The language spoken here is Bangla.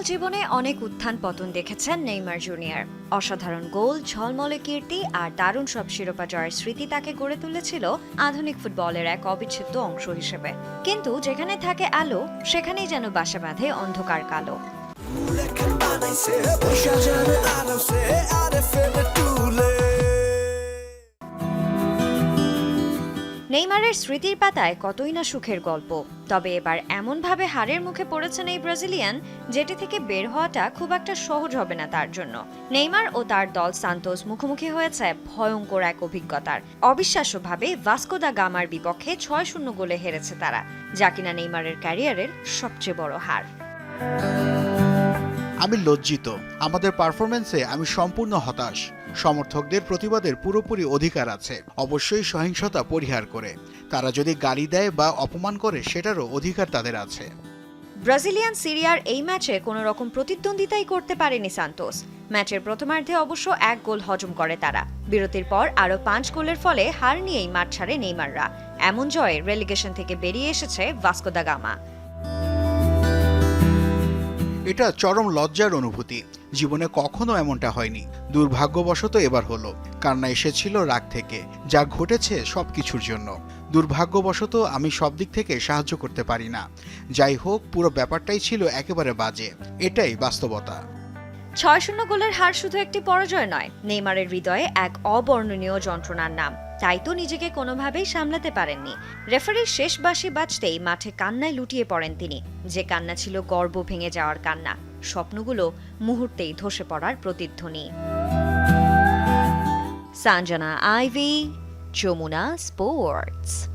ফুটবল জীবনে অনেক উত্থান পতন দেখেছেন নেইমার জুনিয়র। অসাধারণ গোল, ঝলমলে কীর্তি আর দারুণ সব শিরোপা জয়ের স্মৃতি তাকে গড়ে তুলেছিল আধুনিক ফুটবলের এক অবিচ্ছেদ্য অংশ হিসেবে। কিন্তু যেখানে থাকে আলো, সেখানেই যেন বাসা বাঁধে অন্ধকার কালো। নেইমারের স্মৃতির পাতায় কতই না সুখের গল্প। তবে এবার এমনভাবে হারের মুখে পড়েছেন এই ব্রাজিলিয়ান, যেটি থেকে বের হওয়াটা খুব একটা সহজ হবে না তার জন্য। নেইমার ও তার দল সান্তোস মুখোমুখি হয়েছে ভয়ঙ্কর এক অভিজ্ঞতার। অবিশ্বাস্যভাবে ভাস্কো দা গামার বিপক্ষে ছয় শূন্য গোলে হেরেছে তারা, যা কিনা নেইমারের ক্যারিয়ারের সবচেয়ে বড় হার। আমি লজ্জিত। আমাদের পারফরমেন্সে আমি সম্পূর্ণ হতাশ। সমর্থকদের প্রতিবাদের পুরোপুরি অধিকার আছে। অবশ্যই সহিংসতা পরিহার করে। তারা যদি গালি দেয় বা অপমান করে, সেটারও অধিকার তাদের আছে। ব্রাজিলিয়ান সিরিয়ার এই ম্যাচে কোনো রকম প্রতিদ্বন্দ্বিতাই করতে পারেনি সান্তোস। ম্যাচের প্রথমার্ধে অবশ্য এক গোল হজম করে তারা। বিরতির পর আরও পাঁচ গোলের ফলে হার নিয়েই মাঠ ছাড়ে নেইমাররা। এমন জয়ে রেলিগেশন থেকে বেরিয়ে এসেছে ভাস্কো দা গামা। এটা চরম লজ্জার অনুভূতি। জীবনে কখনো এমনটা হয়নি। দুর্ভাগ্যবশত এবার হলো। কান্না এসেছিল রাগ থেকে। যা ঘটেছে সবকিছুর জন্য। দুর্ভাগ্যবশত আমি সব দিক থেকে সাহায্য করতে পারি না। যাই হোক, পুরো ব্যাপারটাই ছিল একেবারে বাজে। এটাই বাস্তবতা। ছয় শূন্য গোলের হার শুধু একটি পরাজয় নয়, নেইমারের হৃদয়ে এক অবর্ণনীয় যন্ত্রণার নাম। তাই তো নিজেকে কোনোভাবেই সামলাতে পারেননি। রেফারির শেষ বাঁশি বাজতেই মাঠে কান্নায় লুটিয়ে পড়েন তিনি। যে কান্না ছিল গর্ব ভেঙে যাওয়ার কান্না, স্বপ্নগুলো মুহূর্তেই ধসে পড়ার প্রতিধ্বনি। Sanjana Ivy, Jamuna sports.